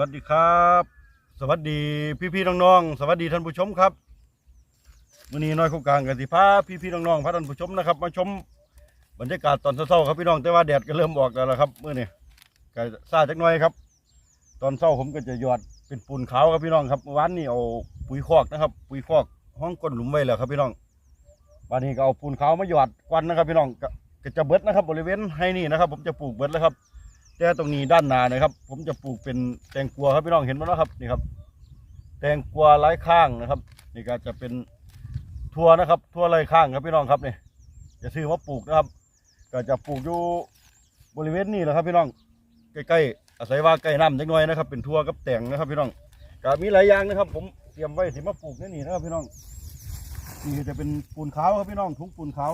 วัสดีครับ สวัสดีพี่ๆน้องๆสวัสดีท่านผู้ชมครับวันนี้น้อยคู่กลางกันสิพาพี่ๆน้องๆพาท่านผู้ชมนะครับ มาชมบรรยากาศตอนเช้าครับพี่น้องแต่ว่าแดดก็เริ่มออกแล้วละครับเมื่อนี้ก็ซาจักน่อยครับ ตอนเช้าผมก็จะหยอดเป็นปูนขาวครับพี่น้องครับวานนี้เอาปุ๋ยคอกนะครับ ปุ๋ยคอกห้องก้นหลุมไว้แล้วครับพี่น้องวันนี้ก็เอาปูนขาวมาหยอดควันนะครับพี่น้องก็ก็จะเบิดนะครับ บริเวณให้นี่นะครับ ผมจะปลูกเบิดแล้วครับ แต่ตรงนี้ด้านหน้านะครับ ผมจะปลูกเป็นแตงกวาครับพี่น้องเห็นไหมแล้วครับนี่ครับ แตงกวาไร้ข้างนะครับนี่ก็จะเป็นทั่วนะครับทั่วไร้ข้างครับพี่น้องครับนี่จะซื้อมาปลูกนะครับ ก็จะปลูกอยู่บริเวณนี้แหละครับ พี่น้องใกล้ๆอาศัยว่าใกล้น้ำจักหน่อยนะครับ เป็นทั่วกับแตงนะครับพี่น้องก็มีหลายอย่างนะครับ ผมเตรียมไว้สิมาปลูกนนี่นะครับ พี่น้องนี่จะเป็นปูนขาวครับพี่น้องถุงปูนขาว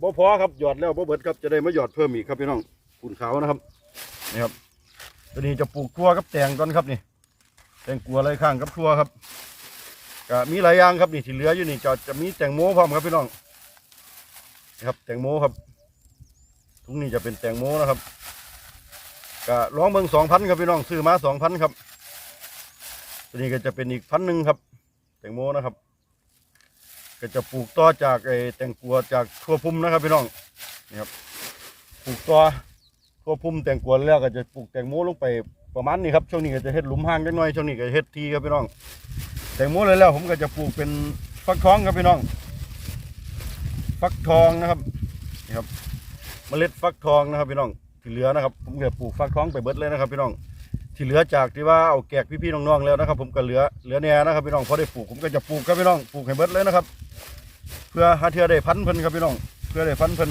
บ่พอครับหยอดแล้วบ่เบิดครับจะได้มาหยอดเพิ่มอีกครับพี่น้อง ปูนขาวนะครับนี่ครับตัวนี้จะปลูกทั่วกับแตงก่อนครับนี่แตงกัวอะไรข้างกับทั่วครับก็มีหลายอย่างครับนี่ที่เหลืออยู่นี่จะจะมีแตงโมพร้อมครับพี่น้องนี่ครับแตงโมครับทุงนี้จะเป็นแตงโมนะครับก็ร้องเบิ่งสองพันครับพี่น้องซื้อมาสองพันครับตัวนี้ก็จะเป็นอีกพันหนึ่งครับ แตงโมนะครับ ก็จะปลูกต่อจากไอ้แตงกัวจากทั่วพุ่มนะครับพี่น้องนี่ครับปลูกตัว ตัวพุ่มแตงกวาแล้วก็จะปลูกแตงโมลงไปประมาณนี้ครับช่วงนี้ก็จะเฮ็ดหลุมห่างจักหน่อยช่วงนี้ก็เฮ็ดทีครับพี่น้องแตงโมเลยแล้วผมก็จะปลูกเป็นฟักทองครับพี่น้อง ฟักทองนะครับนี่ครับเมล็ดฟักทองนะครับพี่น้องที่เหลือนะครับ ผมก็ปลูกฟักทองไปเบิดเลยนะครับพี่น้องที่เหลือจากที่ว่าเอาแกกพี่ๆน้องๆแล้วนะครับ ผมก็เหลือเหลือแน่นะครับพี่น้องพอได้ปลูกผมก็จะปลูกครับพี่น้องปลูกให้เบิดเลยนะครับ เพื่อหาเทือได้พันธุ์เพิ่นครับพี่น้อง เพื่อได้พันธุ์เพิ่น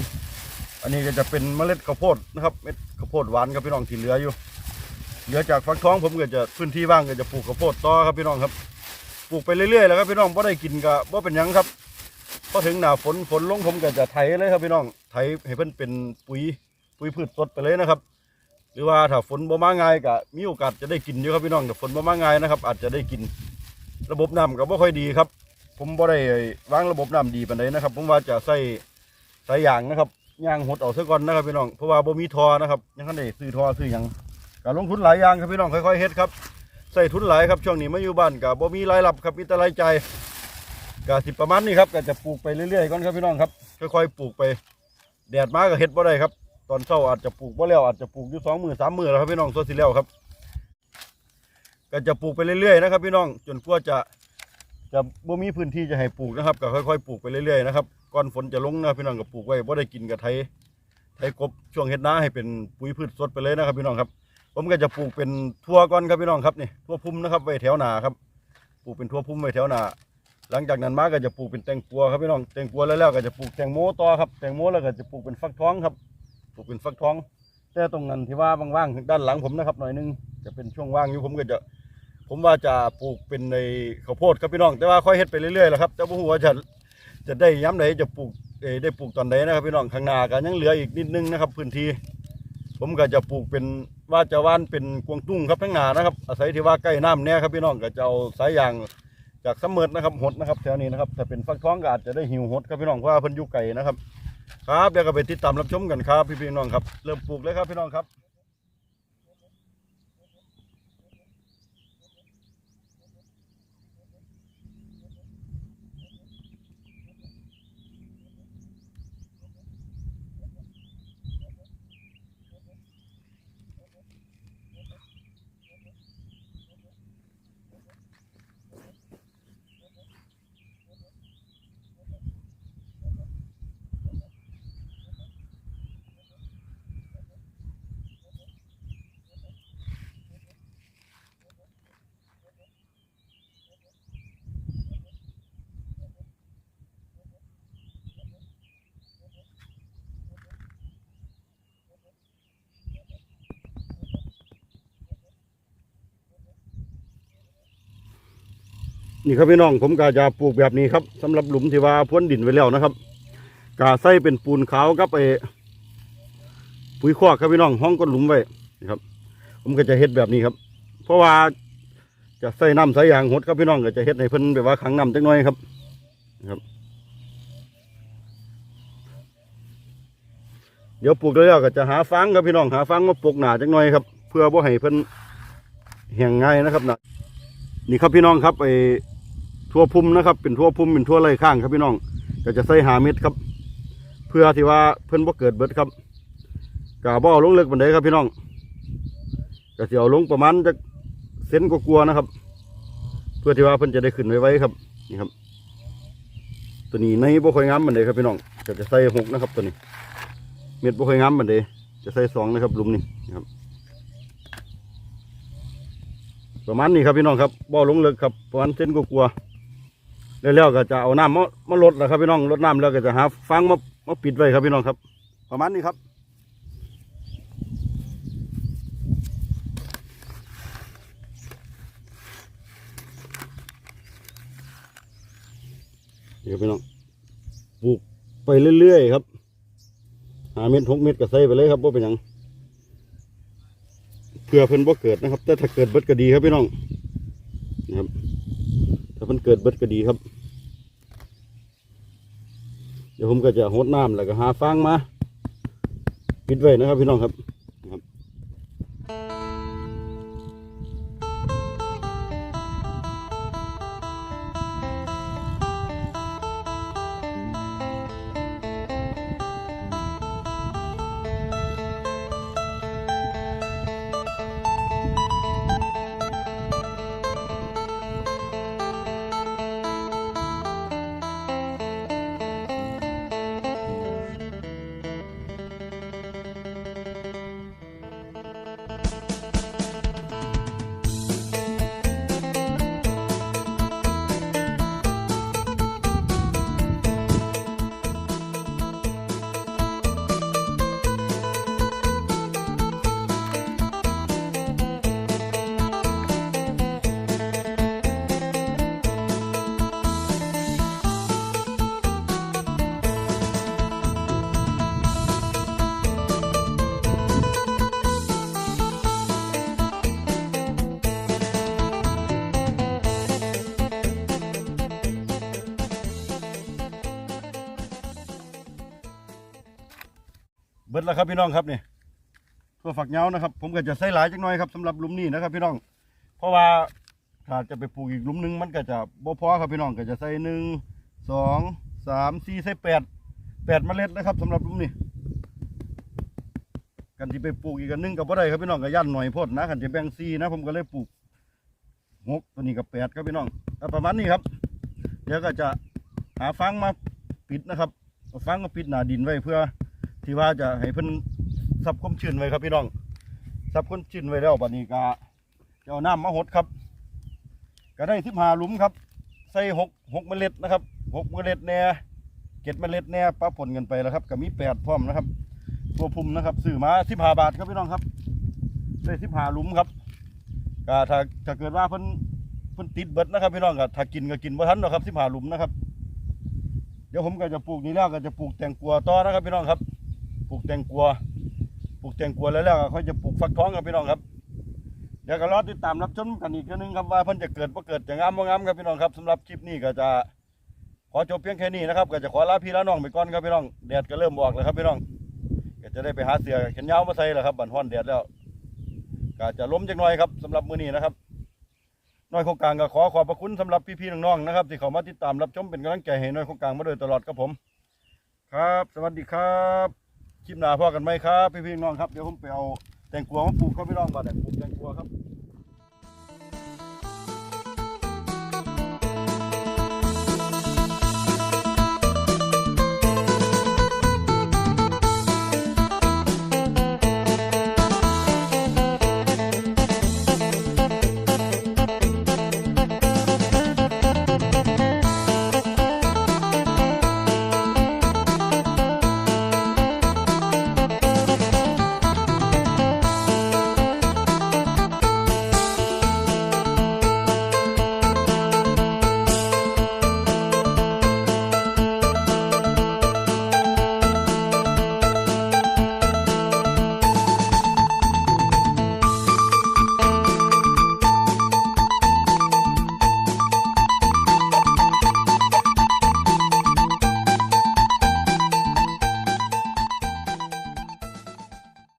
อันนี้ก็จะเป็นเมล็ดข้าวโพดนะครับเม็ดาวโพดหวานครับพี่น้องที่เหลืออยู่ เหลือจากฟักทองผมก็จะพื้นที่ว่างก็จะปลูกข้าวโพดต่อครับพี่น้องครับ ปลูกไปเรื่อยๆแล้วครับพี่น้องพอได้กินก็บ่เป็นหยังครับพอถึงหน้าฝนฝนลงผมก็จะไถเลยครับพี่น้องไถให้เพิ่นเป็นปุ๋ยปุ๋ยพืชสดไปเลยนะครับ หรือว่าถ้าฝนบ่มาง่ายก็มีโอกาสจะได้กินอยู่ครับพี่น้องแต่ฝนบ่มาง่ายนะครับ อาจจะได้กิน ระบบน้ำก็บ่ค่อยดีครับ ผมบ่ได้วางระบบน้ำดีปานใดนะครับ ผมว่าจะใส่สายยางนะครับ ย่างหดเอาซะก่อนนะครับพี่น้องเพราะว่าบ่มีทอนะครับยังคันได้ซื้อทอซื้อยังการลงทุนหลายอย่างครับพี่น้องค่อยๆเฮ็ดครับใส่ทุนหลายครับช่วงนี้ไมาอยู่บ้านก็บ่มีรายรับครับมีแต่รายจ่ายก็สิประมาณนี้ครับก็จะปลูกไปเรื่อยๆก่อนครับพี่น้องครับค่อยๆปลูกไป แดดมาก็เฮ็ดบ่ได้ครับ ตอนเช้าอาจจะปลูกบ่แล้วอาจจะปลูกอยู่สองมือสามมือแล้วครับพี่น้องส่วนที่แล้วครับ ก็จะปลูกไปเรื่อยๆนะครับ พี่น้องจนกว่าจะจะบ่มีพื้นที่จะให้ปลูกนะครับ ก็ค่อยๆปลูกไปเรื่อยๆนะครับ ก่อนฝนจะลงนะพี่น้องก็ปลูกไว้บ่ได้กินกับไทยไทยกบช่วงเฮ็ดนาให้เป็นปุ๋ยพืชสดไปเลยนะครับพี่น้องครับ ผมก็จะปลูกเป็นทั่วก่อนครับพี่น้องครับนี่ทั่วพุ่มนะครับไว้แถวหนาครับปลูกเป็นทั่วพุ่มไว้แถวหนาหลังจากนั้นมาก็จะปลูกเป็นแตงกวาครับพี่น้องแตงกวาแล้วแล้วก็จะปลูกแตงโมต่อครับแตงโมแล้วก็จะปลูกเป็นฟักทองครับปลูกเป็นฟักทอง แต่ตรงนั้นที่ว่าว่างๆด้านหลังผมนะครับหน่อยนึงจะเป็นช่วงว่างอยู่ผมก็จะผมว่าจะปลูกเป็นในข้าวโพดครับพี่น้อง แต่ว่าค่อยเฮ็ดไปเรื่อยๆแหละครับแต่บ่ฮู้ว่าจะ จะได้ย้ำไหนจะปลูกเออได้ปลูกตอนไหนนะครับพี่น้องข้างหน้าก็ยังเหลืออีกนิดนึงนะครับ พื้นที่ ผมก็จะปลูกเป็นว่าจะว่านเป็นกวางตุ้งครับข้างหน้านะครับ อาศัยที่ว่าใกล้น้ำเนี่ยครับพี่น้องก็จะเอาสายยางจากซัมเมอร์นะครับหดนะครับแถวนี้นะครับถ้าเป็นฟักทองก็อาจจะได้หิวหดครับพี่น้องเพราะว่าเพิ่นอยู่ไกลนะครับ ครับเดี๋ยวก็ไปติดตามรับชมกันครับพี่ๆน้องครับ เริ่มปลูกเลยครับพี่น้องครับ นี่ครับพี่น้องผมก็จะปลูกแบบนี้ครับสำหรับหลุมที่ว่าพ้นดินไว้แล้วนะครับกาใส่เป็นปูนขาวกับไอปุ๋ยคอกครับพี่น้องห้องก้นหลุมไว้นะครับ ผมก็จะเฮ็ดแบบนี้ครับ เพราะว่าจะใส่น้ำใส่ยางหดครับพี่น้องก็จะเฮ็ดให้เพิ่นแบบว่าขังน้ำจักหน่อยครับนะครับ เดี๋ยวปลูกแล้วก็จะหาฟางครับพี่น้องหาฟางมาปลูกหนาจักหน่อยครับ เพื่อบ่ให้เพิ่นแห้งง่ายนะครับนะนี่ครับพี่น้องครับไอ ทั่วพุ่มนะครับ เป็นทั่วพุ่มเป็นทั่วไรข้างครับพี่น้องก็จะใส่หาเม็ดครับ เพื่อที่ว่าเพิ่อนบ่เกิดเบิดครับกาบ่อลงเลิกบันไดครับพี่น้องก็สิเอาลงประมาณจะเซนก็กลัวๆนะครับ เพื่อที่ว่าเพิ่อนจะได้ขึ้นไว้ๆครับนี่ครับ ตัวนี้ในบ่ค่อยงามบันไดครับพี่น้องก็จะใส่หกนะครับ ตัวนี้ เม็ดบ่ค่อยงามบันไดจะใส่สองนะครับลุมนี้นะครับประมาณนี้ครับพี่น้องครับบ่อลงเลิกครับประมาณเส้นกลัวๆ แล้วๆก็จะเอาน้ำมามาลดแล้วครับพี่น้องลดน้ำแล้วก็จะหาฟางมามาปิดไว้ครับพี่น้องครับ ประมาณนี้ครับเดี๋ยวพี่น้องปลูกไปเรื่อยๆครับหาเม็ดหกเม็ดก็ใส่ไปเลยครับว่าเป็นหยังเพื่อเพิ่นบ่เกิดนะครับ แต่ถ้าเกิดเบิดก็ดีครับพี่น้องนะครับถ้าเพิ่นเกิดเบิดก็ดีครับ เดี๋ยวผมก็จะหดน้ำแล้วก็หาฟางมาปิดไว้นะครับพี่น้องครับ เบิดแล้วครับพี่น้องครับนี่ตัวฝักเหงานะครับ ผมก็จะใส่หลายจักหน่อยครับสำหรับลุมนี้นะครับ พี่น้อง เพราะว่าถ้าจะไปปลูกอีกลุมหนึงมันก็จะบ่พอครับพี่น้องก็จะใส่หนึ่งสองสามสี่ใส่แปดแปดเมล็ดนะครับสำหรับลุมนี้กันที่ไปปลูกอีกอันหนึงกับบ่าได้ครับพี่น้องก็ย่านหน่อยโพดนะกันจะแบ่งซีนะ ผมก็เลยปลูกหกตัวนี้กับแปดครับพี่น้องประมาณนี้ครับ เดี๋ยวก็จะหาฟางมาปิดนะครับฟางมาปิดหนาดินไว้เพื่อ ที่ว่าจะให้เพิ่นซับความชื้นไว้ครับพี่น้องซับความชื้นไว้แล้วบัดนี้ก็จะเอาน้ำมาหดครับ ก็ได้ทิพหาหลุมครับ ใส่หกหกเมล็ดนะครับหกเมล็ดแหน่เจ็ดเมล็ดแหน่ปะผลกันไปแล้วครับก็มีแปดพร้อมนะครับ ตัวพุ่มนะครับซื้อมาสิบห้าบาทครับพี่น้องครับได้สิบห้าหลุมครับก็ถ้าถ้าเกิดว่าเพิ่นเพิ่นติดเบิดนะครับพี่น้องก็ถ้ากินก็กินบ่ทันหรอกครับสิบห้าหลุมนะครับ เดี๋ยวผมก็จะปลูกนี้แล้วก็จะปลูกแตงกวาต่อนะครับพี่น้องครับ ปลูกแตงกวาปลูกแตงกวาแล้วแล้วก็ค่อยจะปลูกฟักทองครับพี่น้องครับเดี๋ยวก็รอติดตามรับชมกันอีกเทื่อนึงครับว่าเพิ่นจะเกิดบ่เกิดจะงามบ่งามครับพี่น้องครับสำหรับคลิปนี้ก็จะขอจบเพียงแค่นี้นะครับก็จะขอลาพี่ลาน้องไปก่อนครับพี่น้องแดดก็เริ่มออกแล้วครับพี่น้องก็จะได้ไปหาเสือแขนยาวมาใส่แล้วครับบันฮ้อนแดดแล้วก็จะล้มจักหน่อยครับสำหรับมื้อนี้นะครับน้อยโครงการก็ขอขอบพระคุณสำหรับพี่ๆน้องๆนะครับที่เขามาติดตามรับชมเป็นกำลังใจให้น้อยโครงการมาโดยตลอดครับผม ครับ สวัสดีครับ คลิปหน้าพอกันไหมครับพี่พี่น้องครับเดี๋ยวผมไปเอาแตงกวามาปลูกครับพี่น้องบ้านเนี่ยปลูกแตงกวาครับ